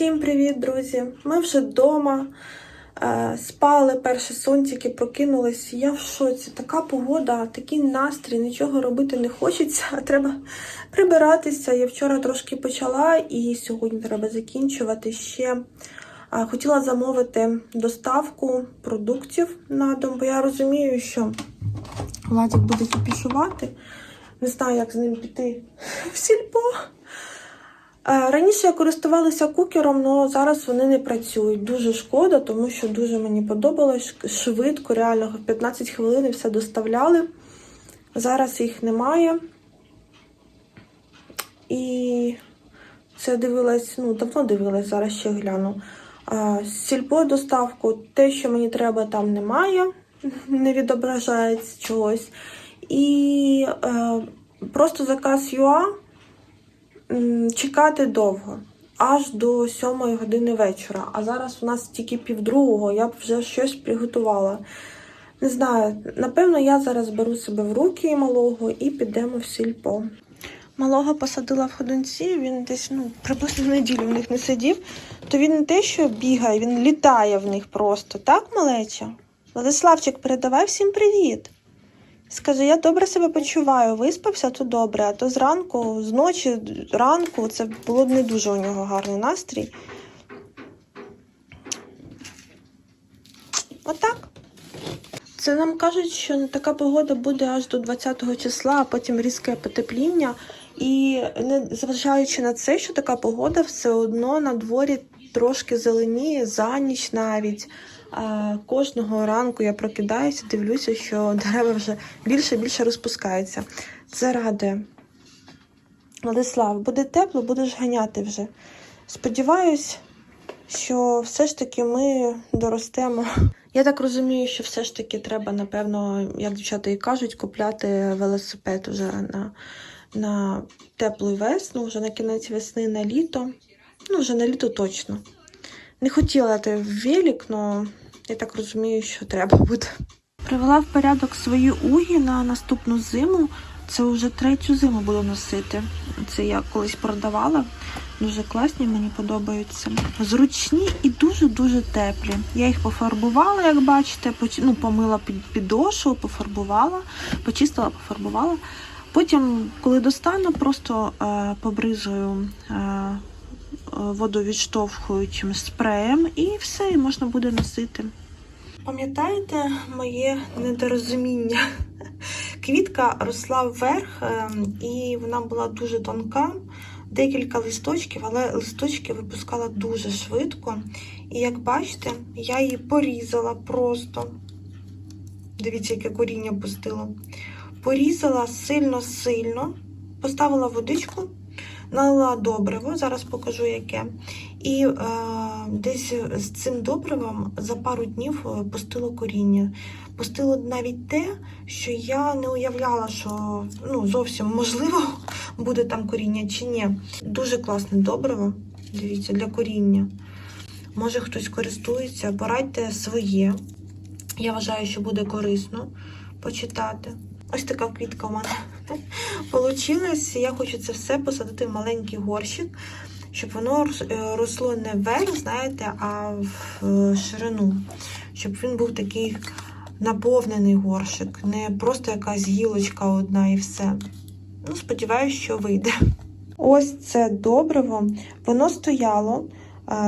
Всім привіт, друзі! Ми вже вдома. Е, спали, перші сонцики прокинулись. Я в шоці. Така погода, такий настрій, нічого робити не хочеться, а треба прибиратися. Я вчора трошки почала і сьогодні треба закінчувати ще. Хотіла замовити доставку продуктів на дом, бо я розумію, що Владик буде кіпішувати. Не знаю, як з ним піти в сільпо. Е, Раніше я користувалася кукером, але зараз вони не працюють. Дуже шкода, тому що дуже мені подобалось швидко, реально в 15 хвилин все доставляли. Зараз їх немає. І це дивилась, ну, давно дивилась, зараз ще гляну. Е, Сільпо доставку, те, що мені треба, там немає, не відображається чогось. І е, просто заказ ЮА чекати довго, аж до сьомої години вечора. А зараз у нас тільки півдругого, я б вже щось приготувала. Не знаю, напевно, я зараз беру себе в руки малого і підемо в сільпо. Малого посадила в ходунці, він десь ну, приблизно неділю в них не сидів, то він не те, що бігає, він літає в них просто, так, малеча? Владиславчик, передавай всім привіт. Скажи, я добре себе почуваю, виспався, то добре, а то зранку, з ночі, ранку, це було б не дуже у нього гарний настрій. Отак. Це нам кажуть, що така погода буде аж до 20-го числа, а потім різке потепління. І не зважаючи на це, що така погода, все одно на дворі трошки зеленіє за ніч навіть. Кожного ранку я прокидаюся, дивлюся, що дерева вже більше і більше розпускаються. Це радує. Владислав, буде тепло, будеш ганяти вже. Сподіваюсь, що все ж таки ми доростемо. Я так розумію, що все ж таки треба, напевно, як дівчата і кажуть, купляти велосипед уже на, на теплу весну, вже на кінець весни, на літо. Ну, вже на літо точно. Не хотіла ти в велик, але я так розумію, що треба буде. Привела в порядок свої угі на наступну зиму. Це вже третю зиму буду носити. Це я колись продавала. Дуже класні, мені подобаються. Зручні і дуже-дуже теплі. Я їх пофарбувала, як бачите, ну, помила під підошву, пофарбувала, почистила, пофарбувала. Потім, коли достану, просто е, побризую е, водовідштовхуючим спреєм і все, і можна буде носити. Пам'ятаєте моє недорозуміння? Квітка росла вверх, ем, і вона була дуже тонка, декілька листочків, але листочки випускала дуже швидко. І як бачите, я її порізала просто. Дивіться, яке коріння пустило. Порізала сильно-сильно, поставила водичку, налила добриво, зараз покажу яке. І е, десь з цим добривом за пару днів е, пустило коріння. Пустило навіть те, що я не уявляла, що ну, зовсім можливо буде там коріння чи ні. Дуже класне добриво, дивіться, для коріння. Може хтось користується, порадьте своє. Я вважаю, що буде корисно почитати. Ось така квітка у мене получилась. Я хочу це все посадити в маленький горщик, щоб воно е, росло не вверх, знаєте, а в е, ширину. Щоб він був такий наповнений горщик, не просто якась гілочка одна і все. Ну, сподіваюся, що вийде. Ось це добриво. Воно стояло.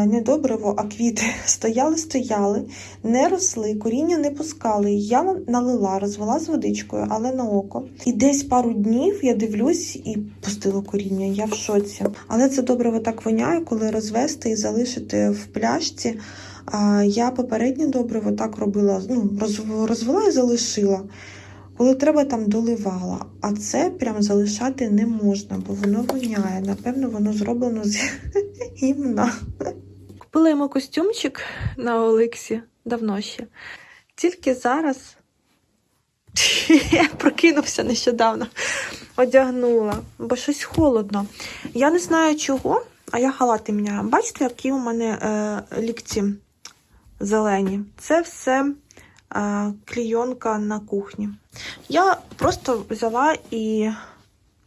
Не добриво, а квіти стояли, стояли, не росли, коріння не пускали. Я налила, розвела з водичкою, але на око. І десь пару днів я дивлюсь і пустило коріння. Я в шоці. Але це добриво так воняє, коли розвести і залишити в пляшці. Я попереднє добриво так робила, ну, розвела і залишила. Коли треба, там доливала. А це прям залишати не можна, бо воно воняє. Напевно, воно зроблено з гімна. Купила йому костюмчик на Олексі давно ще. Тільки зараз я прокинувся нещодавно, одягнула, бо щось холодно. Я не знаю чого, а я халати міняю. Бачите, які у мене е, лікті зелені. Це все клійонка на кухні. Я просто взяла і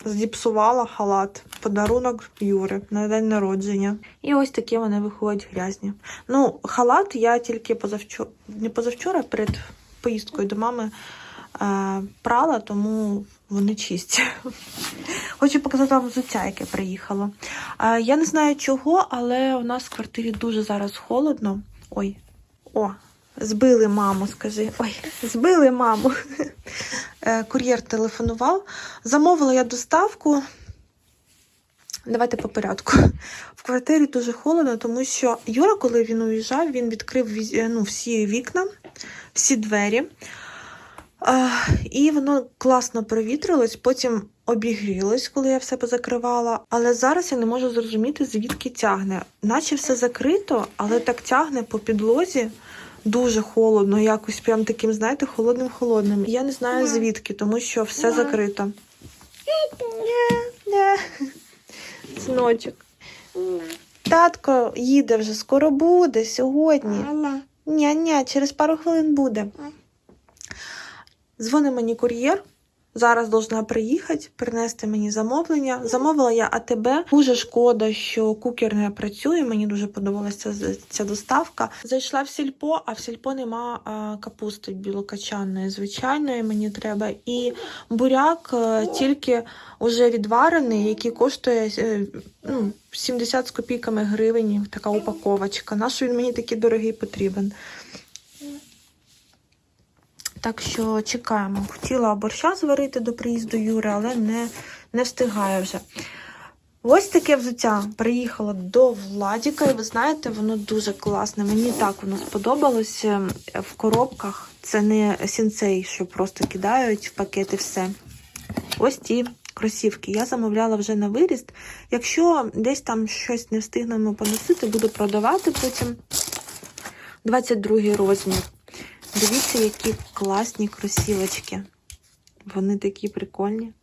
зіпсувала халат. Подарунок Юри на день народження. І ось такі вони виходять грязні. Ну, халат я тільки позавчора, не позавчора, перед поїздкою до мами е, прала, тому вони чисті. Хочу показати вам взуття, яке приїхало. Е, я не знаю чого, але у нас в квартирі дуже зараз холодно. Ой, о, збили маму, скажи. Ой, збили маму. Е, Кур'єр телефонував. Замовила я доставку. Давайте по порядку. В квартирі дуже холодно, тому що Юра, коли він уїжджав, він відкрив е, ну, всі вікна, всі двері. Е, І воно класно провітрилось, потім обігрілось, коли я все позакривала. Але зараз я не можу зрозуміти, звідки тягне. Наче все закрито, але так тягне по підлозі. Дуже холодно, якось прям таким, знаєте, холодним-холодним. Я не знаю звідки, тому що все закрито. Синочок. Татко їде вже, скоро буде сьогодні. Ня-ня, через пару хвилин буде. Дзвонить мені кур'єр. Зараз должна приїхати, принести мені замовлення. Замовила я АТБ. Дуже шкода, що кукер не працює. Мені дуже подобалася ця доставка. Зайшла в сільпо, а в сільпо нема капусти білокачаної, звичайної. Мені треба. І буряк е, тільки уже відварений, який коштує е, ну, 70 з копійками гривень. Така упаковочка. Нащо він мені такий дорогий потрібен? Так що чекаємо. Хотіла борща зварити до приїзду Юри, але не, не встигаю вже. Ось таке взуття приїхало до Владіка, і ви знаєте, воно дуже класне. Мені так воно сподобалось Ем, в коробках. Це не сінцей, що просто кидають в пакети все. Ось ті кросівки. Я замовляла вже на виріст. Якщо десь там щось не встигнемо поносити, буду продавати потім 22 розмір. Дивіться, які класні кросівочки. Вони такі прикольні.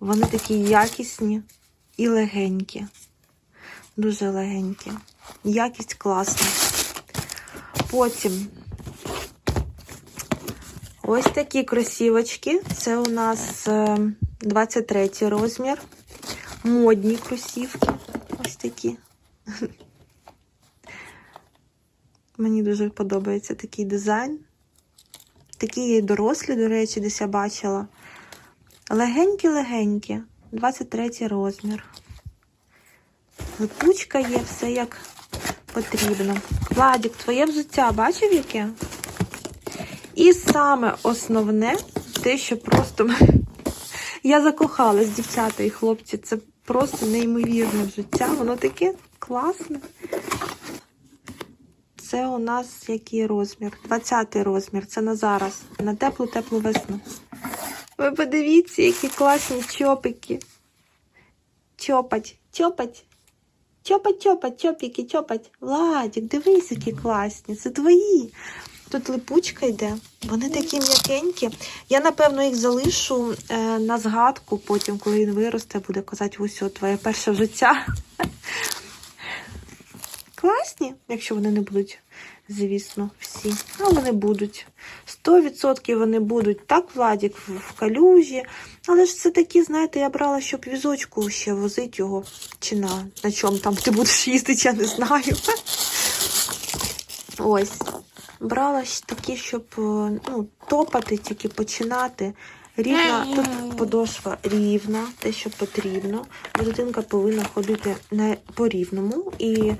Вони такі якісні і легенькі. Дуже легенькі. Якість класна. Потім ось такі кросівочки. Це у нас е, 23 розмір. Модні кросівки. Ось такі. Мені дуже подобається такий дизайн. Такі є й дорослі, до речі, десь я бачила. Легенькі-легенькі. 23 розмір. Липучка є, все як потрібно. Владік, твоє взуття бачив яке? І саме основне, те, що просто я закохалась, дівчата і хлопці. Це просто неймовірне взуття. Воно таке класне. Це у нас який розмір? 20 розмір. Це на зараз. На теплу-теплу весну. Ви подивіться, які класні чопики. Чопать, чопать. Чопать, чопать, чопіки, чопать. Владик, дивись, які класні. Це твої. Тут липучка йде. Вони такі м'якенькі. Я, напевно, їх залишу е, на згадку потім, коли він виросте, буде казати, ось от твоє перше життя. Класні, якщо вони не будуть, звісно, всі. А вони будуть. 100% вони будуть. Так, Владік, в калюжі. Але ж це такі, знаєте, я брала, щоб візочку ще возити його. Чи на, на чому там ти будеш їздити, я не знаю. Ось. Брала такі, щоб е, ну, топати, тільки починати. Рівна, тут подошва рівна, те, що потрібно. Дитинка повинна ходити не по рівному і е,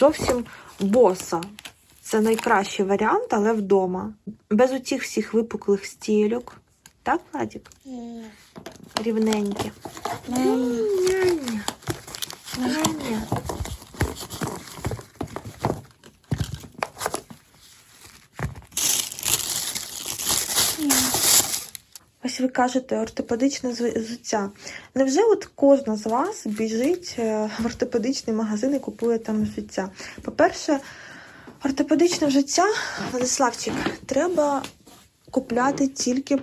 зовсім боса. Це найкращий варіант, але вдома. Без оцих всіх випуклих стільок. Так, Владик? Рівненькі. Няня. Няня. Ви кажете ортопедичне взуття. Невже от кожна з вас біжить е, в ортопедичний магазин і купує там взуття? По-перше, ортопедичне взуття, Владиславчик, треба купляти тільки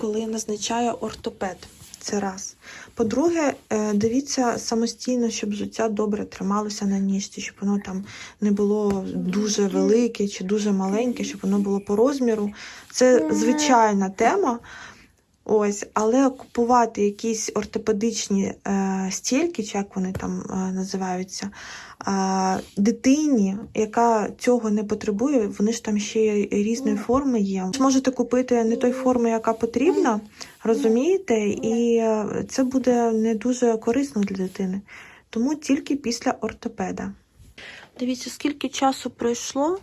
коли назначає ортопед. Це раз. По-друге, е, дивіться самостійно, щоб взуття добре трималося на ніжці, щоб воно там не було дуже велике чи дуже маленьке, щоб воно було по розміру. Це звичайна тема. Ось, але купувати якісь ортопедичні е, стільки, чи як вони там е, називаються, е, дитині, яка цього не потребує, вони ж там ще різної форми є. Можете купити не той форми, яка потрібна, розумієте, і е, це буде не дуже корисно для дитини. Тому тільки після ортопеда. Дивіться, скільки часу пройшло,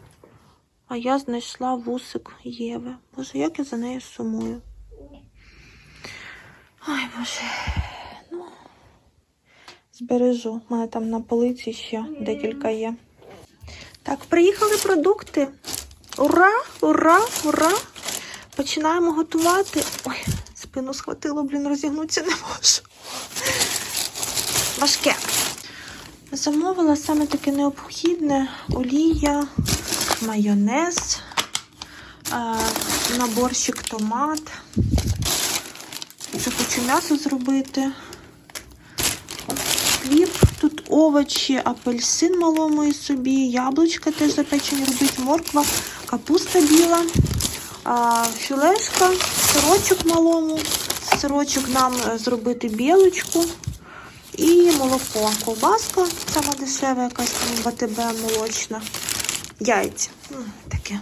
а я знайшла вусик Єви. Боже, як я за нею сумую. Ай, Боже. Ну, збережу. У мене там на полиці ще декілька є. Так, приїхали продукти. Ура! Ура! Ура! Починаємо готувати. Ой, спину схватило, блін, розігнутися не можу. Важке. Замовила саме таке необхідне олія, майонез, е, наборчик томат. Хочу м'ясо зробити. Хліб, тут овочі, апельсин малому і собі, яблучка теж запечені робити, морква, капуста біла, філешка, сирочок малому, сирочок нам е, зробити білочку і молоко. Ковбаска, сама дешева, якась там БТБ молочна. Яйця. Таке.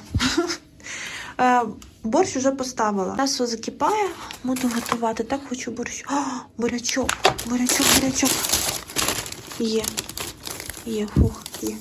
Борщ вже поставила. М'ясо закипає, буду готувати. Так хочу борщ. О, бурячок, бурячок, бурячок. Є. Є, фух, є.